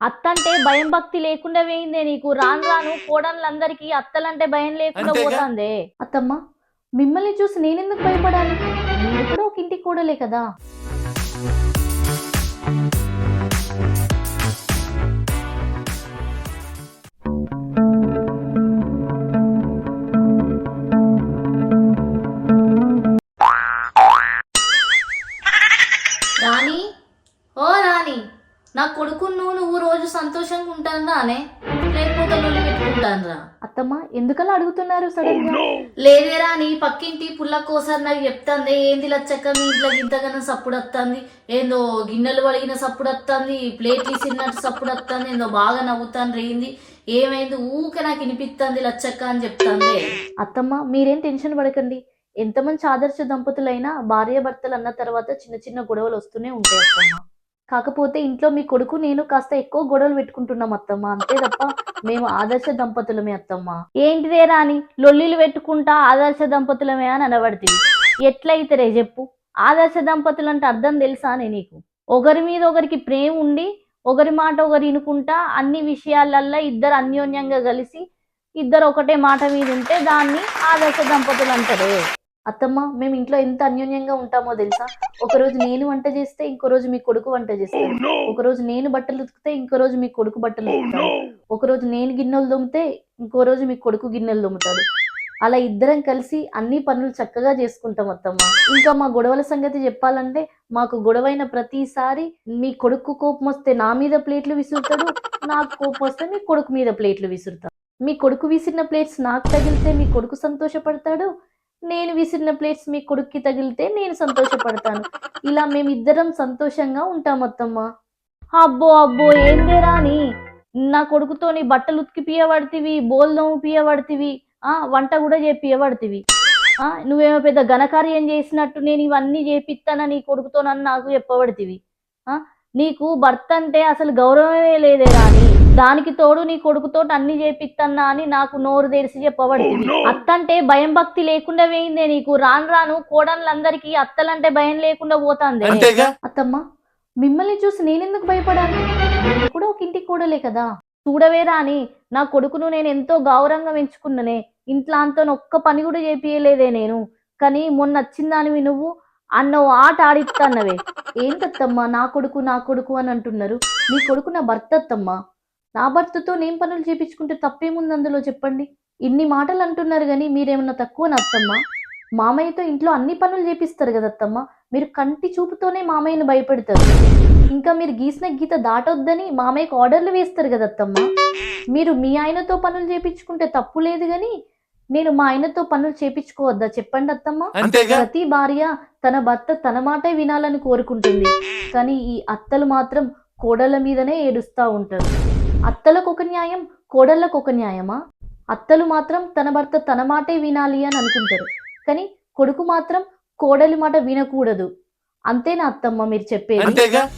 అత్త అంటే భయం భక్తి లేకుండా వేయిందే నీకు. రాను రాను కోడళ్ళందరికీ అత్తలంటే భయం లేకుండా? పోతాందే. అత్తమ్మ మిమ్మల్ని చూసి నేనెందుకు భయపడాలి? మీరు కూడా ఒక ఇంటి కూడలే కదా. రాణి? ఓ రాణి! నా కొడుకు నువ్వు నువ్వు రోజు సంతోషంగా ఉంటాను రానే లేకపోతే లొల్లి పెట్టుకుంటాను రా అత్తమ్మ ఎందుకలా అడుగుతున్నారు సడన్గా లేదే రాని పక్కింటి పుల్లకోసారి నాకు చెప్తాంది. ఏంది లచ్చక్క మీ ఇంట్లో ఇంతగానో సప్పుడు వస్తుంది ఏందో గిన్నెలు వలిగిన సప్పుడు వస్తుంది ప్లేట్లు ఇసిరినట్టు సప్పుడు వస్తుంది ఏందో బాగా నవ్వుతాను రేంది ఏమైంది? ఊకే నాకు వినిపిస్తుంది లచ్చక్క అని చెప్తాంది. అత్తమ్మ మీరేం టెన్షన్ పడకండి. ఎంతమంది ఆదర్శ దంపతులైనా భార్య భర్తలు అన్న తర్వాత చిన్న చిన్న గొడవలు వస్తూనే ఉంటాయి అత్తమ్మ. కాకపోతే ఇంట్లో మీ కొడుకు నేను కాస్త ఎక్కువ గొడవలు పెట్టుకుంటున్నాం అత్తమ్మ. అంతే తప్ప మేము ఆదర్శ దంపతులమే అత్తమ్మ. ఏంటిదే రాని లొల్లిలు పెట్టుకుంటా ఆదర్శ దంపతులమే అని అనబడుతుంది ఎట్లయితేరే చెప్పు? ఆదర్శ దంపతులు అంటే అర్థం తెలుసానే నీకు? ఒకరి మీద ఒకరికి ప్రేమ ఉండి ఒకరి మాట ఒకరు వినుకుంటా అన్ని విషయాలల్లో ఇద్దరు అన్యోన్యంగా కలిసి ఇద్దరు ఒకటే మాట మీద ఉంటే దాన్ని ఆదర్శ దంపతులు అంటారు. అత్తమ్మ మేము ఇంట్లో ఎంత అన్యోన్యంగా ఉంటామో తెలుసా? ఒక రోజు నేను వంట చేస్తే ఇంకో రోజు మీ కొడుకు వంట చేస్తాడు. ఒక రోజు నేను బట్టలు ఉతికితే ఇంకో రోజు మీ కొడుకు బట్టలు ఉతుకుతాడు. ఒక రోజు నేను గిన్నెలు దొమ్మితే ఇంకో రోజు మీ కొడుకు గిన్నెలు దొమ్ముతాడు అలా ఇద్దరం కలిసి అన్ని పనులు చక్కగా చేసుకుంటాం అత్తమ్మ. ఇంకా మా గొడవల సంగతి చెప్పాలంటే మాకు గొడవైన ప్రతిసారి మీ కొడుకు కోపం వస్తే నా మీద ప్లేట్లు విసురుతాడు నాకు కోపం వస్తే మీ కొడుకు మీద ప్లేట్లు విసురుతాడు. మీ కొడుకు విసిరిన ప్లేట్స్ నాకు తగిలితే మీ కొడుకు సంతోషపడతాడు నేను విసిరిన ప్లేట్స్ మీ కొడుక్కి తగిలితే నేను సంతోషపడతాను. ఇలా మేమిద్దరం సంతోషంగా ఉంటాం అత్తమ్మ. అబ్బో అబ్బో ఏందే రాని నా కొడుకుతోని బట్టలు ఉతికి పియబడితివి బోల్దము పియబడితివి ఆ వంట కూడా చేపియబడితివి. ఆ నువ్వేమో పెద్ద ఘనకార్యం చేసినట్టు నేను ఇవన్నీ చేపిస్తానని నీ కొడుకుతో నన్ను నాకు చెప్పబడితివి. ఆ నీకు భర్త అంటే అసలు గౌరవమే లేదే రాని దానికి తోడు నీ కొడుకుతో అన్ని చేపిస్తానా అని నాకు నోరు తెరిచి చెప్పబడింది అత్త అంటే భయం భక్తి లేకుండా వేయిందే నీకు. రాను రాను కోడళ్ళందరికీ అత్తలంటే భయం లేకుండా పోతాంది. అంతేగా? అత్తమ్మ మిమ్మల్ని చూసి నేనెందుకు భయపడాలి? నేను కూడా ఒక ఇంటి కూడలే కదా. చూడవే రాని నా కొడుకును నేను ఎంతో గౌరవంగా పెంచుకున్ననే. ఇంట్లో అంతో ఒక్క పని కూడా చేపియలేదే నేను. కానీ మొన్న వచ్చిందానివి నువ్వు? అన్న ఆట ఆడిస్తాన్నవే ఏంటత్తమ్మా నా కొడుకు నా కొడుకు అని అంటున్నారు. నీ కొడుకు నా భర్త అత్తమ్మా నా భర్తతో నేను పనులు చేపించుకుంటే తప్పేముంది అందులో చెప్పండి. ఇన్ని మాటలు అంటున్నారు కానీ మీరేమన్నా తక్కువ అత్తమ్మా మామయ్యతో ఇంట్లో అన్ని పనులు చేపిస్తారు కదా అత్తమ్మ? మీరు కంటి చూపుతోనే మామయ్యను భయపెడతారు. ఇంకా మీరు గీసిన గీత దాటొద్దని మామయ్యకు ఆర్డర్లు వేస్తారు కదా అత్తమ్మ? మీరు మీ ఆయనతో పనులు చేపించుకుంటే తప్పు లేదు కానీ నేను మా ఆయనతో పనులు చేపించుకోవద్దా చెప్పండి అత్తమ్మ? ప్రతి భార్య తన భర్త తన మాటే వినాలని కోరుకుంటుంది. కానీ ఈ అత్తలు మాత్రం కోడళ్ళ మీదనే ఏడుస్తూ ఉంటారు. అత్తలకు ఒక న్యాయం కోడళ్ళకు ఒక న్యాయమా? అత్తలు మాత్రం తన భర్త తన మాటే వినాలి అని అనుకుంటారు. కానీ కొడుకు మాత్రం కోడలి మాట వినకూడదు. అంతేనా అత్తమ్మ మీరు చెప్పేది? అంతేగా?